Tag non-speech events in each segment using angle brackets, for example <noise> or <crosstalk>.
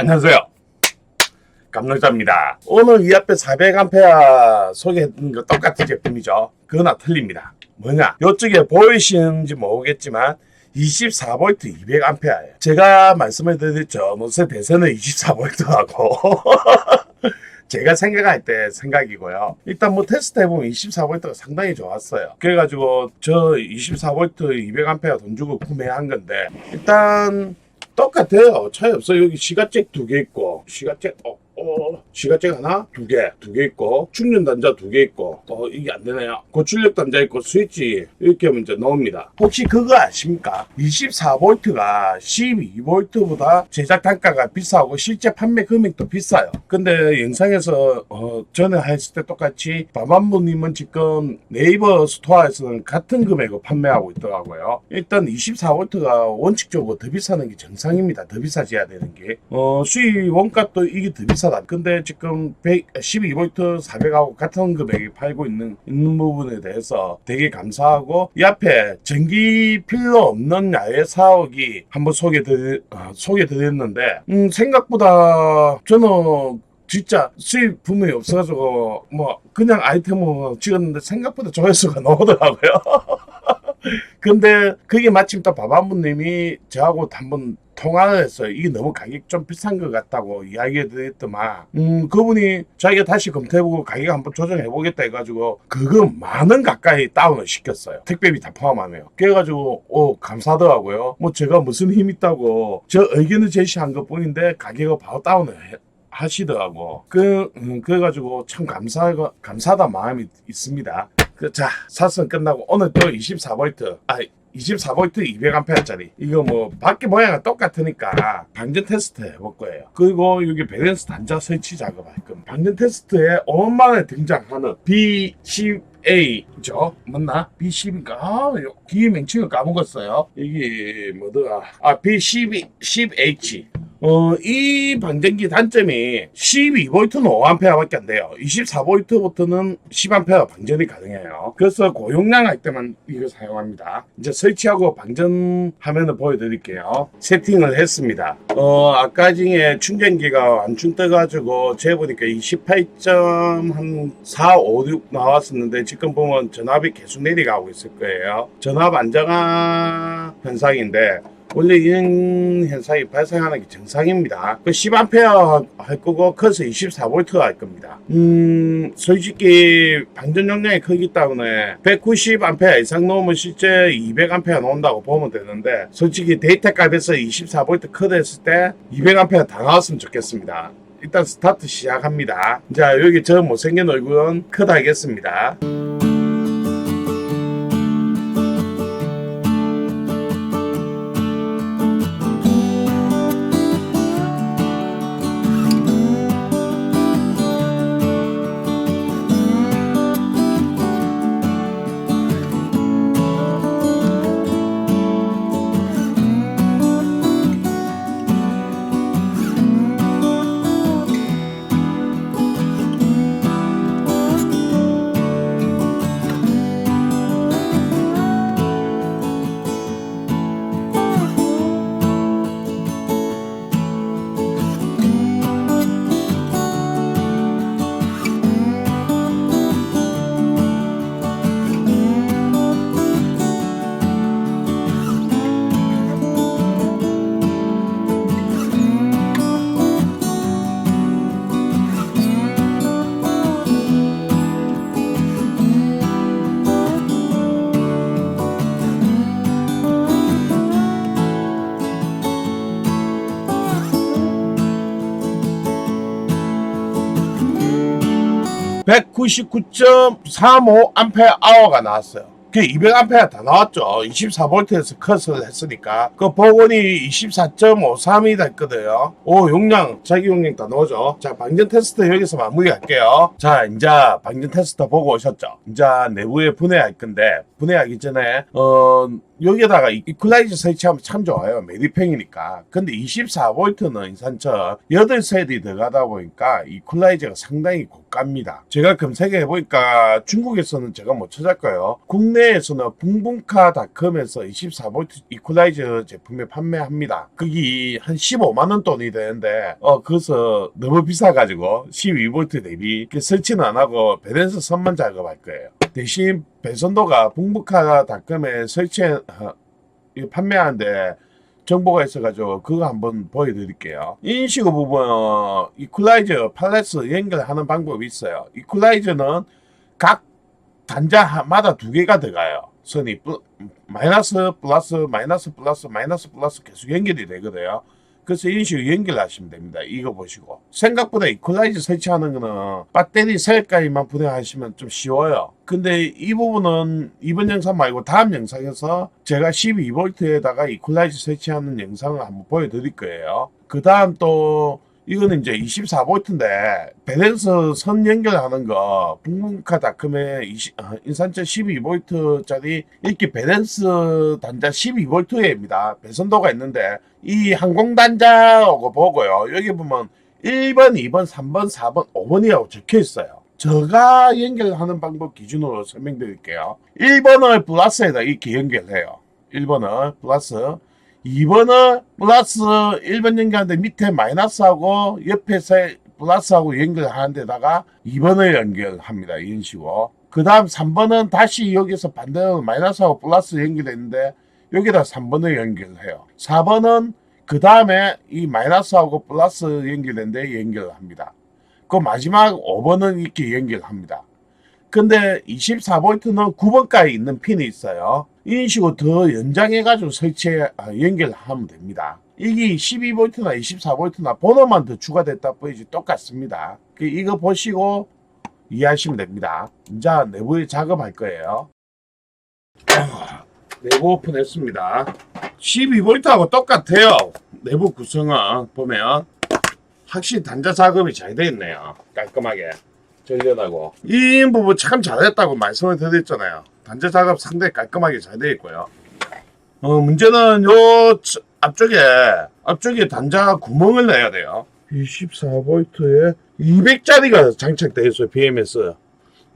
안녕하세요. 감독자입니다. 오늘 이 앞에 400A 소개했던 거 똑같은 제품이죠. 그러나 틀립니다. 뭐냐? 이쪽에 보이시는지 모르겠지만 24V 200A예요. 제가 말씀을 드렸죠. 무슨 대세는 24V하고 <laughs> 제가 생각할 때 생각이고요. 일단 뭐 테스트 해보면 24V가 상당히 좋았어요. 그래가지고 저 24V 200A 돈 주고 구매한 건데 일단 똑같아요. 차이 없어요. 여기 시가잭 두 개 있고 시가잭 어, 어, 시가잭 하나, 두 개, 두 개 있고 충전 단자 두 개 있고 어 이게 안 되네요. 고출력 단자 있고 스위치 이렇게 하면 이제 나옵니다. 혹시 그거 아십니까? 24V가 12V보다 제작 단가가 비싸고 실제 판매 금액도 비싸요. 근데 영상에서 어, 전에 했을 때 똑같이 바밤부님은 지금 네이버 스토어에서는 같은 금액을 판매하고 있더라고요. 일단 24V가 원칙적으로 더 비싸는 게 정상입니다. 더 비싸져야 되는 게. 어, 수입 원가도 이게 더 비싸 다. 근데 지금 100, 12V 400하고 같은 금액에 팔고 있는, 있는 부분에 대해서 되게 감사하고 이 앞에 전기 필요 없는 야외 사옥이 한번 소개 드리, 어, 소개 드렸는데 음, 생각보다 저는 진짜 수입 분명히 없어가지고 뭐 그냥 아이템을 찍었는데 생각보다 조회수가 <laughs> 나오더라고요. <laughs> 근데 그게 마침 또 바바부님이 저하고 한번 통화를 했어요. 이게 너무 가격 좀 비싼 것 같다고 이야기해 드렸더만, 음, 그분이 자기가 다시 검토해보고 가격 한번 조정해보겠다 해가지고, 그거 만 원 가까이 다운을 시켰어요. 택배비 다 포함하네요. 그래가지고, 오, 감사하더라고요. 뭐 제가 무슨 힘 있다고, 저 의견을 제시한 것 뿐인데, 가격을 바로 다운을 해, 하시더라고. 그, 음, 그래가지고 참 감사, 감사하다 마음이 있습니다. 그, 자, 사선 끝나고 오늘 또 24V, 아, 24V 200A짜리. 이거 뭐, 밖에 모양은 똑같으니까 방전 테스트 해볼 거예요. 그리고 여기 밸런스 단자 설치 작업할 겁니다. 방전 테스트에 오랜만에 등장하는 B10A, 죠 맞나? B10인가? 아, 요- 뒤에 명칭을 까먹었어요. 이게 뭐더라? 아, B12, 10H. 어, 이 방전기 단점이 12V는 5A밖에 안 돼요. 24V부터는 10A 방전이 가능해요. 그래서 고용량 할 때만 이거 사용합니다. 이제 설치하고 방전 화면을 보여드릴게요. 세팅을 했습니다. 어, 아까 중에 충전기가 완충 떠가지고 재보니까 28.4, 5, 6 나왔었는데 지금 보면 전압이 계속 내려가고 있을 거예요. 전압 안정화 현상인데 원래 이런 현상이 발생하는 게 정상입니다. 그 10A 할 거고 커서 24V 할 겁니다. 음, 솔직히 방전 용량이 크기 때문에 190A 이상 놓으면 실제 200A 나온다고 보면 되는데 솔직히 데이터 값에서 24V 커드 했을 때 200A 다 나왔으면 좋겠습니다. 일단 스타트 시작합니다. 자, 여기 저 못생긴 얼굴은 커드 하겠습니다. 199.35 암페어 아워가 나왔어요. 그 200A 다 나왔죠. 24V에서 컷을 했으니까. 그 복원이 24.53이 됐거든요. 오, 용량, 자기 용량 다 넣어줘. 자, 방전 테스트 여기서 마무리 할게요. 자, 이제 방전 테스트 보고 오셨죠? 이제 내부에 분해할 건데, 분해하기 전에 어 여기에다가 이- 이퀄라이저 설치하면 참 좋아요. 메디팽이니까. 근데 24V는 인산철 8셀이 들어가다 보니까 이퀄라이저가 상당히 고가입니다. 제가 검색해 보니까 중국에서는 제가 못 찾았고요. 국내에서는 붕붕카닷컴에서 24V 이퀄라이저 제품을 판매합니다. 그게 한 15만 원 돈이 되는데 어 그래서 너무 비싸가지고 12V 대비 그 설치는 안 하고 배댄서 선만 작업할 거예요. 대신 배선도가 붕붕카닷컴에 설치해 어, 이거 판매하는데 정보가 있어가지고 그거 한번 보여드릴게요. 인식어 부분 어, 이퀄라이저 팔레스 연결하는 방법이 있어요. 이퀄라이저는 각 단자마다 두 개가 들어가요. 선이 플- 마이너스 플러스 마이너스 플러스 마이너스 플러스 계속 연결이 되거든요. 그래서 이런 식으로 연결하시면 됩니다. 이거 보시고. 생각보다 이퀄라이저 설치하는 거는 배터리 셀까지만 분해하시면 좀 쉬워요. 근데 이 부분은 이번 영상 말고 다음 영상에서 제가 12V에다가 이퀄라이저 설치하는 영상을 한번 보여드릴 거예요. 그 다음 또 이거는 이제 24V인데 밸런스 선 연결하는 거 20, 어, 인산철 12V짜리 이렇게 밸런스 단자 12V입니다. 배선도가 있는데 이 항공 단자하고 보고요. 여기 보면 1번, 2번, 3번, 4번, 5번이라고 적혀 있어요. 제가 연결하는 방법 기준으로 설명드릴게요. 1번을 플러스에다 이렇게 연결해요. 1번을 플러스 2번을 플러스 1번 연결하는데 밑에 마이너스하고 옆에서 플러스하고 연결하는 데다가 2번을 연결합니다. 이런 식으로. 그 다음 3번은 다시 여기서 반대로 마이너스하고 플러스 연결했는데 여기다 3번을 연결해요. 4번은 그 다음에 이 마이너스하고 플러스 연결했는데 연결합니다. 그 마지막 5번은 이렇게 연결합니다. 근데 24V는 9번까지 있는 핀이 있어요. 이런 식으로 더 연장해가지고 설치해, 아, 연결하면 됩니다. 이게 12V나 24V나 번호만 더 추가됐다 뿐이지 똑같습니다. 그 이거 보시고 이해하시면 됩니다. 이제 내부에 작업할 거예요. 아, 내부 오픈했습니다. 12V하고 똑같아요. 내부 구성은 보면 확실히 단자 작업이 잘 되어 있네요. 깔끔하게. 전련하고 이 부분 참 잘했다고 말씀을 드렸잖아요. 단자 작업 상당히 깔끔하게 잘 되어 있고요. 어, 문제는 요 치- 앞쪽에 앞쪽에 단자 구멍을 내야 돼요. 24V에 200짜리가 장착되어 있어요. BMS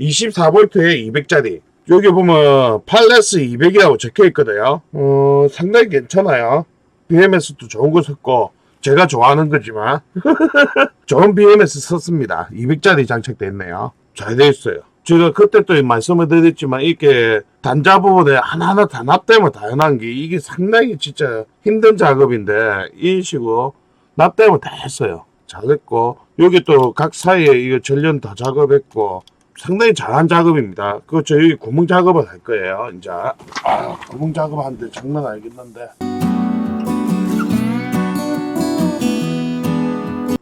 24V에 200짜리. 여기 보면 팔레스 200이라고 적혀 있거든요. 어, 상당히 괜찮아요. BMS도 좋은 거 썼고 제가 좋아하는 거지만 <laughs> 좋은 BMS 썼습니다. 200짜리 장착돼 있네요. 잘 돼 있어요. 제가 그때 또 말씀을 드렸지만 이렇게 단자 부분에 하나하나 다 납땜을 다 해놓은 게 이게 상당히 진짜 힘든 작업인데 이런 식으로 납땜을 다 했어요. 잘했고 여기 또 각 사이에 이거 전련 다 작업했고 상당히 잘한 작업입니다. 그 저희 구멍 작업을 할 거예요. 이제 아 구멍 작업하는데 장난 아니겠는데.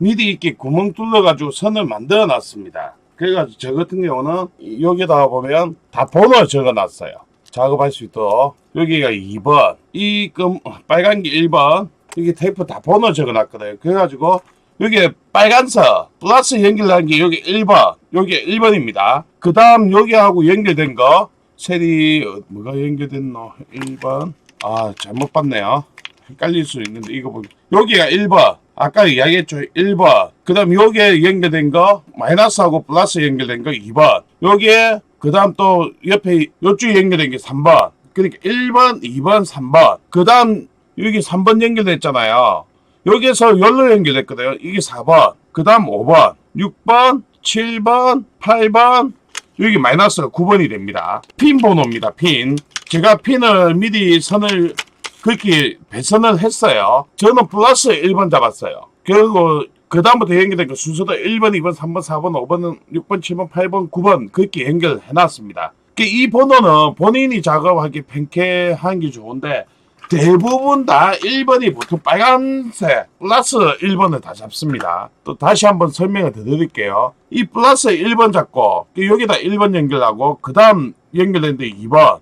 미리 이렇게 구멍 뚫려가지고 선을 만들어 놨습니다. 그래가지고 저 같은 경우는 여기다 보면 다 번호 적어 놨어요. 작업할 수 있도록. 여기가 2번, 이 금, 빨간 게 1번, 여기 테이프 다 번호 적어 놨거든요. 그래가지고 여기에 빨간색 플러스 연결한 게 여기 1번, 여기 1번입니다. 그 다음 여기하고 연결된 거, 셀이 어, 뭐가 연결됐노? 1번. 아, 잘못 봤네요. 헷갈릴 수 있는데 이거 보면 여기가 1번. 아까 이야기했죠. 1번. 그 다음 여기에 연결된 거 마이너스하고 플러스 연결된 거 2번. 여기에 그 다음 또 옆에 요쪽에 연결된 게 3번. 그러니까 1번 2번 3번. 그 다음 여기 3번 연결됐잖아요. 여기에서 열로 연결됐거든요. 이게 4번. 그 다음 5번. 6번 7번 8번. 여기 마이너스가 9번이 됩니다. 핀 번호입니다 핀. 제가 핀을 미리 선을 그렇게 배선을 했어요. 저는 플러스 1번 잡았어요. 그리고 그 다음부터 연결된 그 순서도 1번, 2번, 3번, 4번, 5번, 6번, 7번, 8번, 9번 그렇게 연결해 놨습니다. 그이 번호는 본인이 작업하기 팽쾌한 게 좋은데 대부분 다 1번이 보통 빨간색 플러스 1번을 다 잡습니다. 또 다시 한번 설명을 드릴게요. 이 플러스 1번 잡고 그 여기다 1번 연결하고 그 다음 연결된데 2번,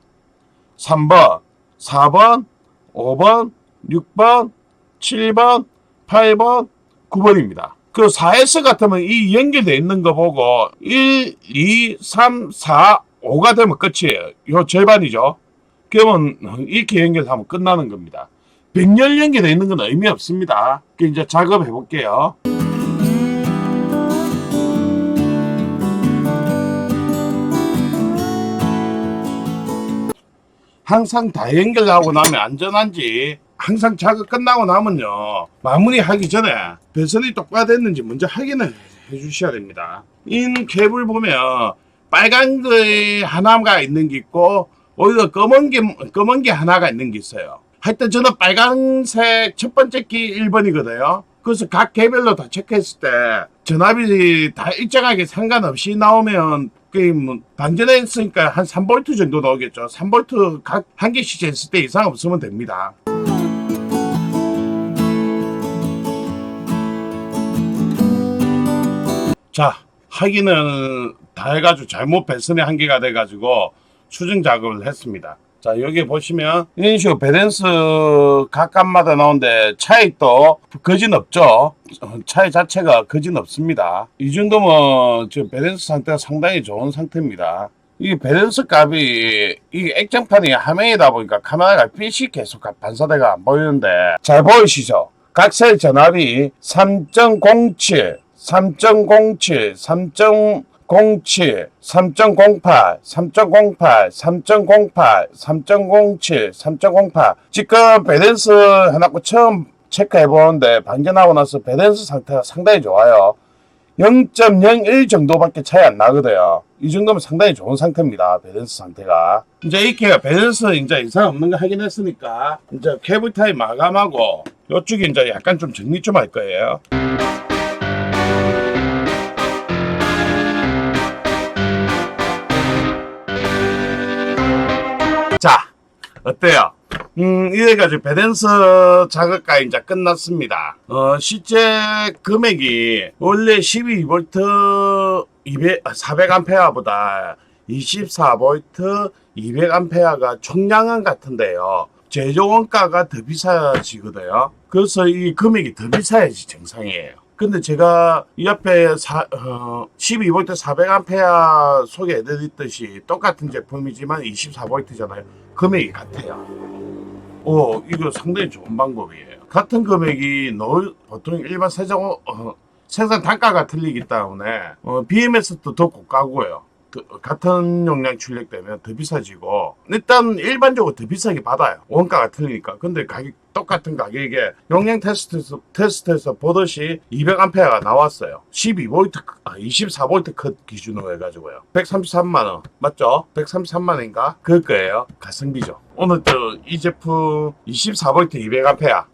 3번, 4번, 5번, 6번, 7번, 8번, 9번입니다. 그 4S 같으면 이 연결되어 있는 거 보고 1, 2, 3, 4, 5가 되면 끝이에요. 요 절반이죠. 그러면 이렇게 연결하면 끝나는 겁니다. 백열 연결되어 있는 건 의미 없습니다. 그 이제 작업해 볼게요. 항상 다 연결하고 나면 안전한지 항상 작업 끝나고 나면요 마무리하기 전에 배선이 똑바로 됐는지 먼저 확인을 해 주셔야 됩니다. 인 캡을 보면 빨간 게 하나가 있는 게 있고 오히려 검은 게 검은 게 하나가 있는 게 있어요. 하여튼 저는 빨간색 첫 번째 키 1번이거든요. 그래서 각 개별로 다 체크했을 때 전압이 다 일정하게 상관없이 나오면 그뭐 단전했으니까 한 3V 정도 나오겠죠. 3V 각 한 개씩 했을 때 이상 없으면 됩니다. 자, 확인은 다 해가지고 잘못 배선의 한계가 돼가지고 수정 작업을 했습니다. 자, 여기 보시면 식으로 밸런스 각각마다 나오는데 차이도 거진 없죠. 어, 차이 자체가 거진 없습니다. 이 정도면 저 밸런스 상태가 상당히 좋은 상태입니다. 이 밸런스 값이 이 액정판이 화면이다 보니까 카메라가 빛이 계속 반사대가 안 보이는데 잘 보이시죠? 각셀 전압이 3.07, 3.07, 3.07, 3.08, 3.08, 3.08, 3.07, 3.08. 지금 밸런스 해놨고 처음 체크해 보는데 방전하고 나서 밸런스 상태가 상당히 좋아요. 0.01 정도밖에 차이 안 나거든요. 이 정도면 상당히 좋은 상태입니다. 밸런스 상태가. 이제 이렇게 밸런스 이제 이상 없는 거 확인했으니까 이제 케이블 타임 마감하고 이쪽에 이제 약간 좀 정리 좀 할 거예요. 자, 어때요? 음, 이래가지고 밸런스 작업까지 이제 끝났습니다. 어, 실제 금액이 원래 12V 200, 400A보다 24V 200A가 총량은 같은데요. 제조 원가가 더 비싸지거든요. 그래서 이 금액이 더 비싸야지 정상이에요. 근데 제가 이 앞에 사, 어, 12V 400A 소개해드렸듯이 똑같은 제품이지만 24V잖아요. 금액이 같아요. 오, 이거 상당히 좋은 방법이에요. 같은 금액이 넣을, 보통 일반 세정, 어, 생산 단가가 틀리기 때문에, 어, BMS도 더 고가고요. 그, 같은 용량 출력되면 더 비싸지고, 일단 일반적으로 더 비싸게 받아요. 원가가 틀리니까. 근데 가격, 똑같은 가격에 용량 테스트에서, 테스트에서 보듯이 200A가 나왔어요. 12V, 아, 24V 컷 기준으로 해가지고요. 133만원. 맞죠? 133만원인가? 그럴 거예요. 가성비죠. 오늘 또 이 제품 24V 200A.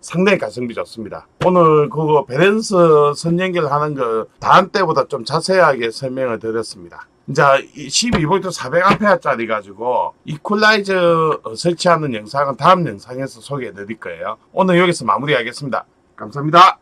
상당히 가성비 좋습니다. 오늘 그거 밸런스 선 연결하는 거 다음 때보다 좀 자세하게 설명을 드렸습니다. 이제 12V 400A짜리 가지고 이퀄라이저 설치하는 영상은 다음 영상에서 소개해 드릴 거예요. 오늘 여기서 마무리하겠습니다. 감사합니다.